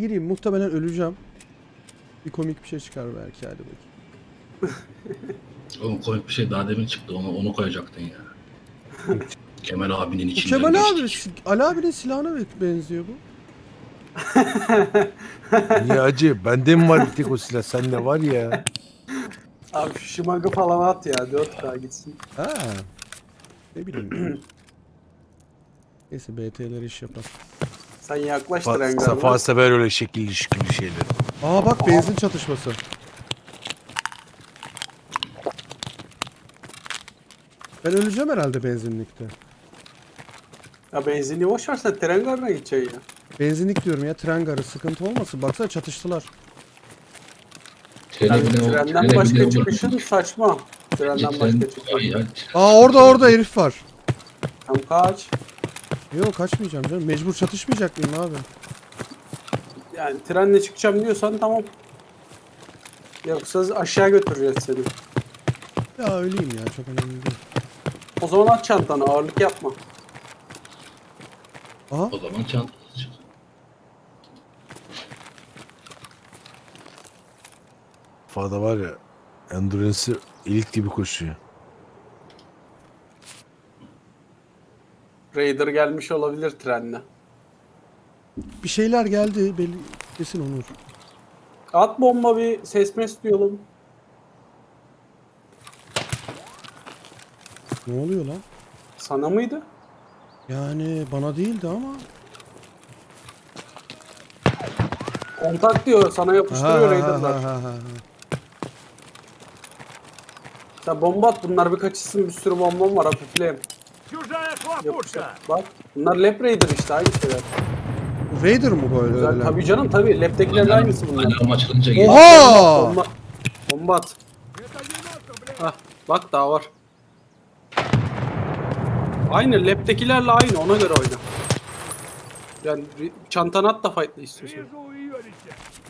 gireyim. Muhtemelen öleceğim. Bir komik bir şey çıkar belki hadi bakayım. Oğlum komik bir şey daha demin çıktı onu onu koyacaktın ya. Kemal abinin Bu içinden Kemal abi, si- Ali abinin silahına be- benziyor bu. Niye acı? Bende mi var bir tek o silah? Sende var ya. Abi şu şımagı falan at ya 4K gitsin. Ha. Ne bileyim. Neyse BT'ler iş yapar. Sen yaklaş Fa- tren Safa sever öyle şekilli şükürlü şeyleri. Aa bak benzin çatışması. Ben öleceğim herhalde benzinlikte. Ya benzinli boş ver sen tren garına gideceksin ya. Benzinlik diyorum ya tren garı sıkıntı olmasın. Baksana çatıştılar. Trene Yani bile o- trenden bile başka çıkışın saçma. Trenden başka çıkışın. ay. Aa orada orada herif var. Tam kaç. Yok kaçmayacağım canım. Mecbur çatışmayacak mıyım abi? Yani trenle çıkacağım diyorsan tamam. Yoksa aşağı götüreceğiz seni. Ya öleyim ya çok önemli değil. O zaman at çantanı ağırlık yapma. Aha O zaman çantası çık. Fada var ya. Endurance'ı elit gibi koşuyor. Raider gelmiş olabilir trenle. bir şeyler geldi belli kesin Onur. At bomba bir ses mes duyalım. Ne oluyor lan? Sana mıydı? Yani bana değildi ama. Kontak diyor sana yapıştırıyor Raider'lar. ha, ha. Sen bomba at bunlar bir kaçışsın bir sürü bombam var hafifleyeyim. Чужая Bak bunlar Lab Raider işte aynı şeyler. Raider mı böyle? Öyle? Tabii canım tabii. Lab'dekilerin aynısı bunlar. Alarm açılınca geliyor. Oha! Bomba, bomba at. Hah, bak daha var. Aynı lab'dekilerle aynı ona göre oyna. Yani çantana at da fight'la istiyorsun.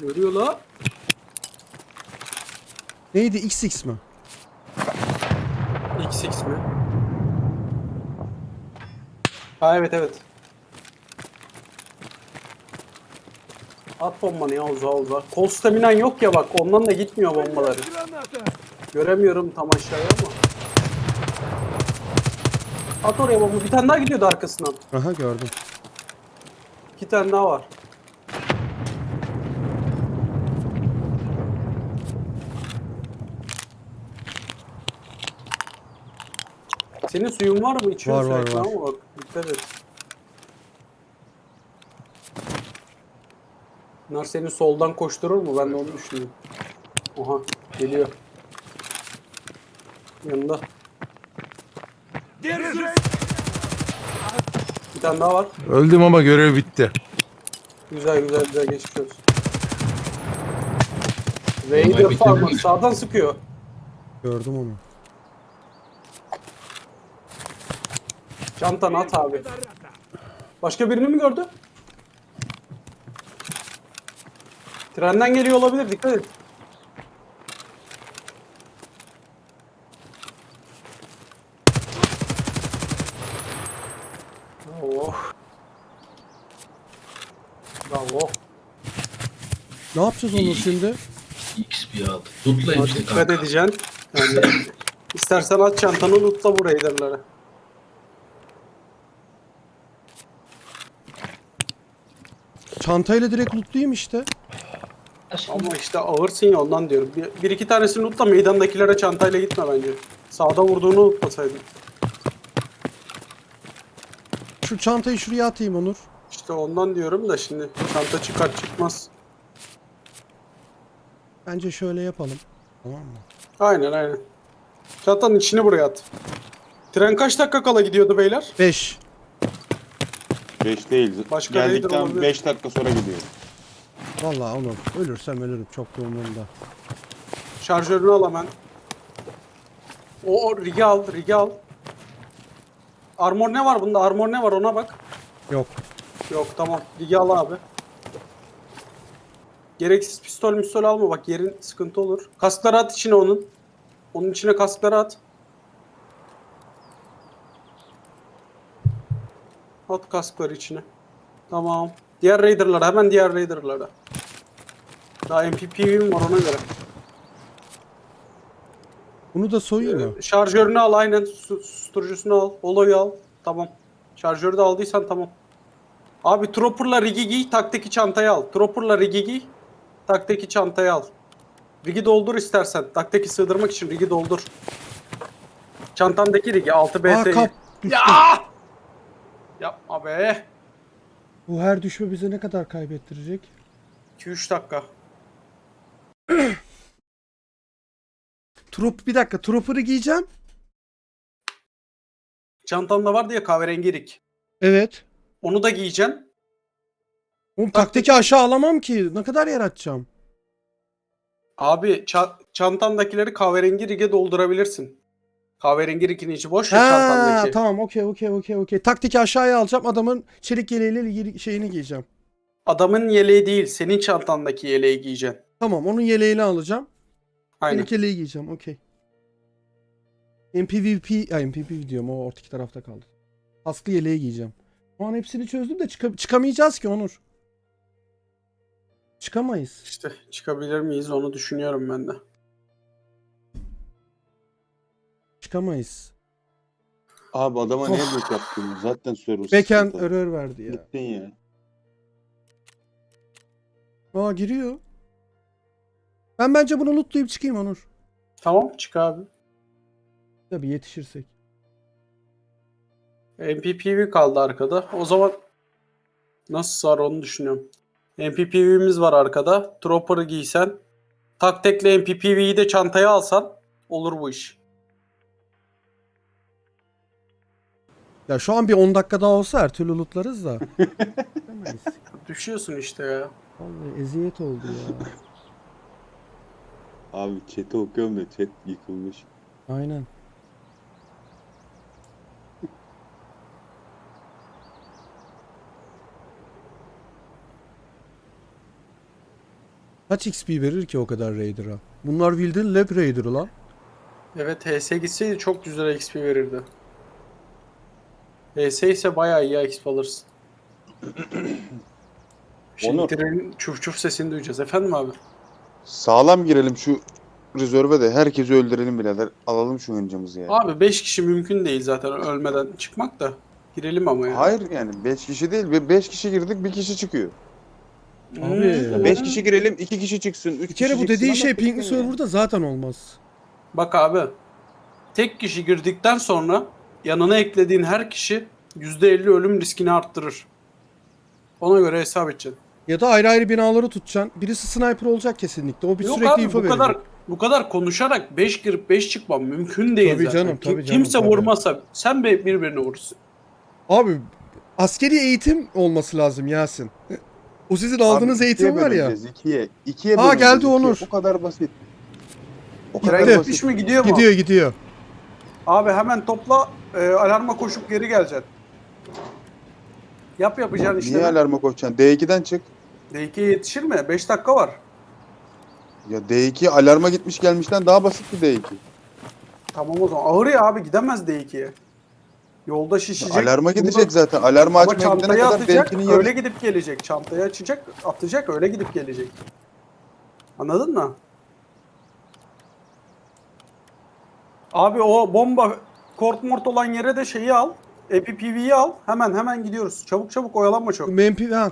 Görüyor la. Neydi XX mi? XX mi? Ha evet evet. At bombanı ya uzağa uzağa. Kol staminan yok ya bak ondan da gitmiyor bombaları. Göremiyorum tam aşağıya ama. At oraya bomba. Bir tane daha gidiyordu arkasından. Aha gördüm. İki tane daha var. Senin suyun var mı? İçiyorsun Var, var, var. ama bak dikkat et. Bunlar senin soldan koşturur mu? Ben de onu düşünüyorum. Oha geliyor. Yanında. Bir tane daha var. Öldüm ama görev bitti. Güzel güzel güzel geçmiş olsun. Vader bitirdi Farmer sağdan sıkıyor. Gördüm onu. Çantanı at abi. Başka birini mi gördü? Trenden geliyor olabilir dikkat et. Oh. Ne yapacağız onu şimdi? XP aldı. Tutla hepsini Dikkat kanka. edeceksin. Yani, istersen at çantanı tutla burayı derler. Çantayla direkt lootlayayım işte. Ama işte ağırsın ya ondan diyorum. Bir, bir iki tanesini lootla meydandakilere çantayla gitme bence. Sağda vurduğunu unutmasaydın. Şu çantayı şuraya atayım Onur. İşte ondan diyorum da şimdi çanta çıkar çıkmaz. Bence şöyle yapalım. Tamam mı? Aynen aynen. Çantanın içini buraya at. Tren kaç dakika kala gidiyordu beyler? 5. 5 değil. Başka neydi Geldikten olabilir? 5 dakika sonra gidiyor. Vallahi Onur ölürsem ölürüm çok da umurumda. Şarjörünü al hemen. O, o rigi al, rigi al. Armor ne var bunda? Armor ne var ona bak. Yok. Yok tamam. Rigi al abi. Gereksiz pistol pistol alma bak yerin sıkıntı olur. Kaskları at içine onun. Onun içine kaskları at. At kaskları içine. Tamam. Diğer Raider'lara hemen diğer Raider'lara. Daha MPPV'm var ona göre. Bunu da soyayım mı? Ee, Şarjörünü al aynen. Su- Susturucusunu al. Holo'yu al. Tamam. Şarjörü de aldıysan tamam. Abi Trooper'la Rig'i giy. Taktaki çantayı al. Trooper'la Rig'i giy. Taktaki çantayı al. Rig'i doldur istersen. Taktaki sığdırmak için Rig'i doldur. Çantandaki Rig'i 6 Aa BT'yi. Ya! Yapma be. Bu her düşme bize ne kadar kaybettirecek? 2-3 dakika. Trop bir dakika. Tropper'ı giyeceğim. Çantanda vardı ya kahverengi Rig. Evet. Onu da giyeceksin. Oğlum taktaki aşağı alamam ki. Ne kadar yer açacağım? Abi ça- çantandakileri kahverengi Rig'e doldurabilirsin. Kahverengi Rig'in içi boş ya Ha çantandaki. tamam okey okey okey okey. Taktiki aşağıya alacağım. Adamın çelik yeleğiyle şeyini giyeceğim. Adamın yeleği değil, senin çantandaki yeleği giyeceksin. Tamam onun yeleğini alacağım. Aynen. Çelik yeleği giyeceğim okey. MPVP, ay MPV diyorum o ortaki tarafta kaldı. Kasklı yeleği giyeceğim. O an hepsini çözdüm de çıka- çıkamayacağız ki Onur. Çıkamayız. İşte çıkabilir miyiz onu düşünüyorum ben de. Çıkamayız. Abi adama niye loot yaptın? Zaten server Beken sıkıntı. error verdi ya. Gittin ya. Aa giriyor. Ben bence bunu lootlayıp çıkayım Onur. Tamam çık abi. Tabii yetişirsek. MPPV kaldı arkada. O zaman nasıl sar onu düşünüyorum. MPPV'miz var arkada. Trooper'ı giysen. Taktekle MPPV'yi de çantaya alsan olur bu iş. Ya şu an bir 10 dakika daha olsa her türlü lootlarız da. Düşüyorsun işte ya. Vallahi eziyet oldu ya. Abi chat'i okuyorum da chat yıkılmış. Aynen. Kaç XP verir ki o kadar Raider'a? Bunlar bildiğin Lab Raider'ı lan. Evet HS gitseydi çok güzel XP verirdi. HS ise bayağı iyi XP alırsın. Şimdi Onur. trenin çuf çuf sesini duyacağız. Efendim abi? Sağlam girelim şu rezerve de herkesi öldürelim birader. Alalım şu hıncımızı ya. Abi 5 kişi mümkün değil zaten ölmeden çıkmak da. Girelim ama ya. Hayır yani 5 kişi değil. 5 kişi girdik bir kişi çıkıyor. Abi. 5 kişi girelim 2 kişi çıksın. 3 Bir kere bu dediğin şey server. Server'da zaten olmaz. Bak abi. Tek kişi girdikten sonra yanına eklediğin her kişi %50 ölüm riskini arttırır. Ona göre hesap edeceksin. Ya da ayrı ayrı binaları tutacaksın. Birisi sniper olacak kesinlikle. O bir Yok sürekli abi info bu verecek. kadar bu kadar konuşarak 5 girip 5 çıkmam mümkün değil Tabii zaten. canım, tabii canım, Kimse tabii. vurmasa sen be- birbirini vurursun. Abi askeri eğitim olması lazım Yasin. O sizin aldığınız eğitim var ya. 2'ye. 2'ye Aa, bölüneceğiz, geldi ikiye. Onur. O kadar basit. O kadar basit. Gitmiş mi gidiyor mu? Gidiyor gidiyor. Abi hemen topla e, alarma koşup geri geleceksin. Yap yapacağın Niye işlemi. alarma koyacaksın? D2'den çık. D2'ye yetişir mi? 5 dakika var. Ya D2 alarma gitmiş gelmişten daha basit bir D2. Tamam o zaman. Ağır ya abi gidemez D2'ye. Yolda şişecek. Alarma gidecek zaten. Alarmı Ama açmaya gidene kadar atacak, D2'nin öyle gidip gelecek. Çantayı açacak, atacak, öyle gidip gelecek. Anladın mı? Abi o bomba kort mort olan yere de şeyi al. EPPV'yi al. Hemen hemen gidiyoruz. Çabuk çabuk oyalanma çok. MP ha,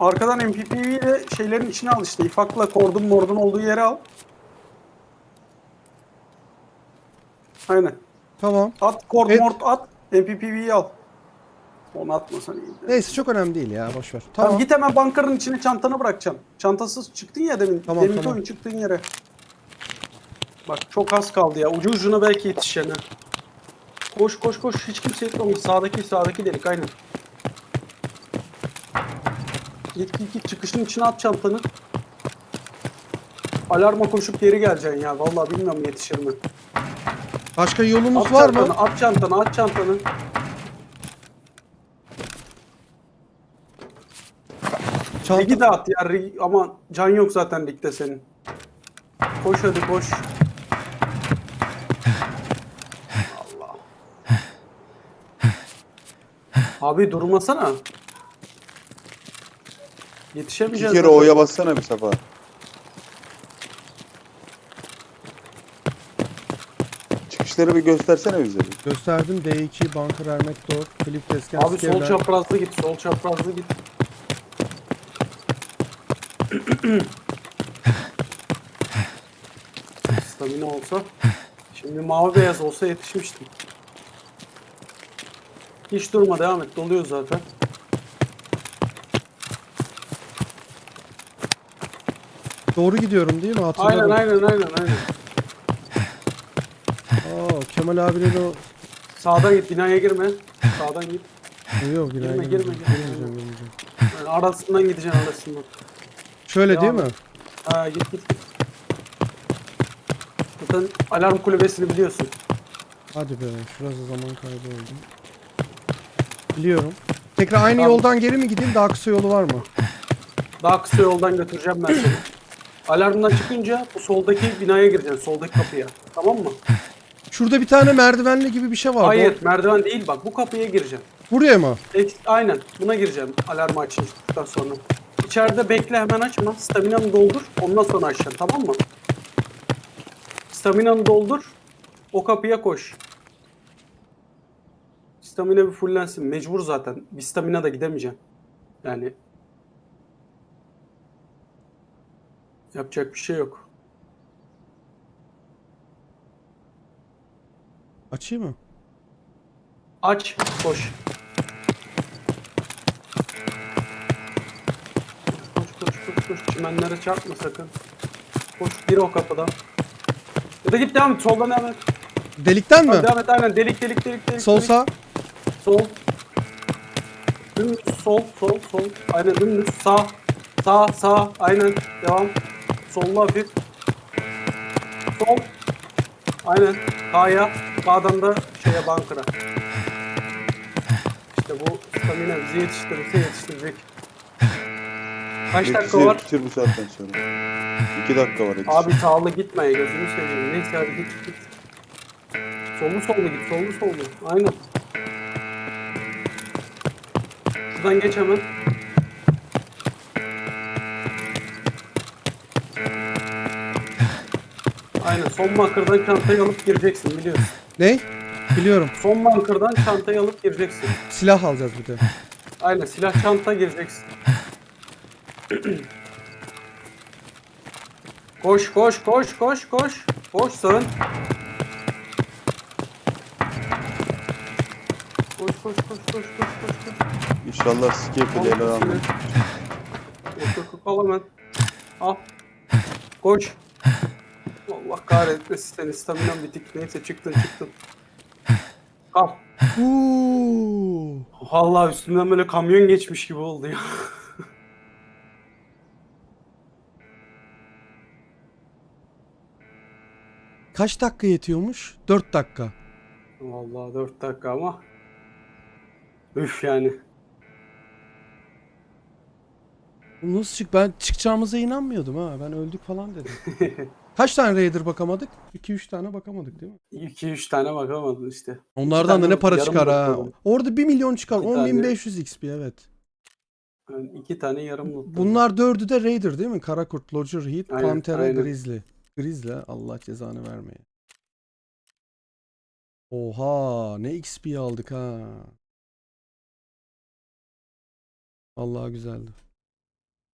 Arkadan MPPV'yi de şeylerin içine al işte. İfakla kordun mordun olduğu yere al. Aynen. tamam. At kord mort at. MPPV'yi al. Onu atmasan iyi. Neyse çok önemli değil ya boş ver. Tamam. Tamam. git hemen bankanın içine çantanı bırakacaksın. Çantasız çıktın ya demin. Tamam, Deminki tamam. oyun çıktığın yere. Bak çok az kaldı ya. Ucu ucuna belki yetişeceksin ha. Koş koş koş. Hiç kimse yetmemiş. Sağdaki sağdaki delik aynen. Git git git. Çıkışın içine at çantanı. Alarma koşup geri geleceksin ya. Vallahi bilmiyorum yetişir mi. Başka yolumuz At var çantanı, mı? at çantanı, at çantanı. Çanta... Ligi de at ya. Rig- ama can yok zaten ligde senin. Koş hadi koş. Abi durmasana. İki Yetişemeyeceğiz. kere zaten. O'ya bassana bir sefer. Çıkışları bir göstersene bize. bir. Gösterdim D2, bunker, hermet door, flip tezgah, Abi sol skevler. çaprazlı git. Sol çaprazlı git. Stamina olsa. Şimdi mavi beyaz olsa yetişmiştim. Hiç durma devam et. Doluyor zaten. Doğru gidiyorum değil mi? Hatırladım. Aynen aynen aynen aynen. Aa, Kemal abiyle o... Sağdan git binaya girme. Sağdan git. Yok Girme, girme, girme, girme, girme. girmeyeceğim, girmeyeceğim. Yani arasından gideceksin arasından. Şöyle Devam değil mi? et. Ha git git git. Zaten alarm kulübesini biliyorsun. Hadi be, şurası zaman kaybı oldu. Biliyorum. Tekrar aynı Tamam. yoldan geri mi gideyim? Daha kısa yolu var mı? Daha kısa yoldan götüreceğim ben seni. Alarmdan çıkınca bu soldaki binaya gireceksin. Soldaki kapıya. Tamam mı? Şurada bir tane merdivenli gibi bir şey var. Hayır merdiven değil bak. Bu kapıya gireceksin. Buraya mı? Ek- Aynen. Buna gireceğim alarmı açtıktan sonra. İçeride bekle hemen açma. Staminanı doldur. Ondan sonra açacaksın. Tamam mı? Staminanı doldur. O kapıya koş. Stamina bir fullensin. Mecbur zaten. Bir stamina da gidemeyeceksin. Yani yapacak bir şey yok. Açayım mı? Aç, koş. Koş, koş, koş, koş. Çimenlere çarpma sakın. Koş, gir o kapıdan. Ya da git devam et, soldan devam et. Delikten mi? Hadi devam et, aynen. Delik, delik, delik, delik. Sol delik. sağ. Sol. Dümdüz, sol, sol, sol. Aynen dümdüz. Sağ, sağ, sağ. Aynen. Devam. Solla hafif. Sol. Aynen. Sağya. Sağdan da şeye bankıra. İşte bu stamina bizi yetiştirirse yetiştirecek. Kaç dakika var? yetişir bu saatten sonra. İki dakika var yetişir. Abi sağlı gitme gözünü seveyim. Neyse hadi git git. Sollu sollu git sollu sollu. Aynen. Şuradan geç hemen. Aynen son bunker'dan çantayı alıp gireceksin biliyorsun. Ne? Biliyorum. Son bunker'dan çantayı alıp gireceksin. Silah alacağız bir de. Aynen silah çanta gireceksin. koş koş koş koş koş. Koş sağın. Koş koş koş koş koş koş koş. İnşallah skip ile ele Al almam. ikisini. Yok yok yok al hemen. Al. Koş. Allah kahretmesin seni staminan bitik. Neyse çıktın çıktın. Al. Vallahi üstümden böyle kamyon geçmiş gibi oldu ya. Kaç dakika yetiyormuş? 4 dakika. Vallahi 4 dakika ama. Üf yani. Nasıl çık? Ben çıkacağımıza inanmıyordum ha. Ben öldük falan dedim. Kaç tane Raider bakamadık? 2-3 tane bakamadık değil mi? 2-3 tane bakamadın işte. Onlardan da ne para çıkar ha. Orada 1 milyon çıkar. İki tane. 10.500 XP evet. Yani iki tane yarım not. Bunlar dördü de Raider değil mi? Karakurt, Lodger, Heat, Aynen, Pantera, aynen. Grizzly. Grizzly Allah cezanı vermeye. Oha ne XP aldık ha. Allah güzeldi.